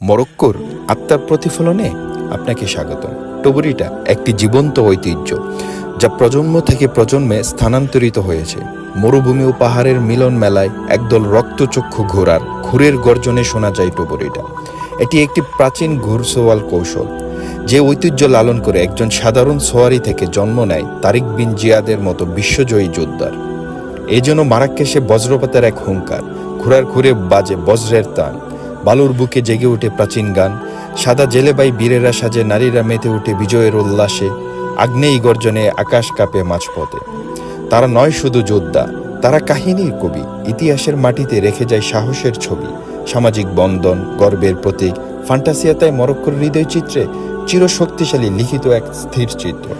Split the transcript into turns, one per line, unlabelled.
মরক্কোর আত্মার প্রতিফলনে আপনাকে স্বাগত টবুরিটা একটি জীবন্ত ঐতিহ্য, যা প্রজন্ম থেকে প্রজন্মে স্থানান্তরিত হয়েছে। মরুভূমি ও পাহাড়ের মিলন মেলায় একদল রক্তচক্ষু ঘোড়ার ঘুরের গর্জনে শোনা যায় টবুরিটা। এটি একটি প্রাচীন ঘুরসোয়াল কৌশল, যে ঐতিহ্য লালন করে একজন সাধারণ সোয়ারি থেকে জন্ম নেয় তারিক বিন জিয়াদের মতো বিশ্বজয়ী যোদ্ধার এই জন্য মারাক্কেশে বজ্রপাতের এক হুঙ্কার, ঘোড়ার ঘুরে বাজে বজ্রের তান। বালুর বুকে জেগে ওঠে প্রাচীন গান। সাদা জেলেবাই বীরেরা সাজে, নারীরা মেতে ওঠে বিজয়ের উল্লাসে আগ্নেয়ী গর্জনে আকাশ কাঁপে মাঝপথে। তারা নয় শুধু যোদ্ধা, তারা কাহিনীর কবি। ইতিহাসের মাটিতে রেখে যায় সাহসের ছবি। সামাজিক বন্ধন, গর্বের প্রতীক, ফান্টাসিয়াতায় মরক্কোর হৃদয় চিত্রে চিরশক্তিশালী লিখিত এক স্থির চিত্র।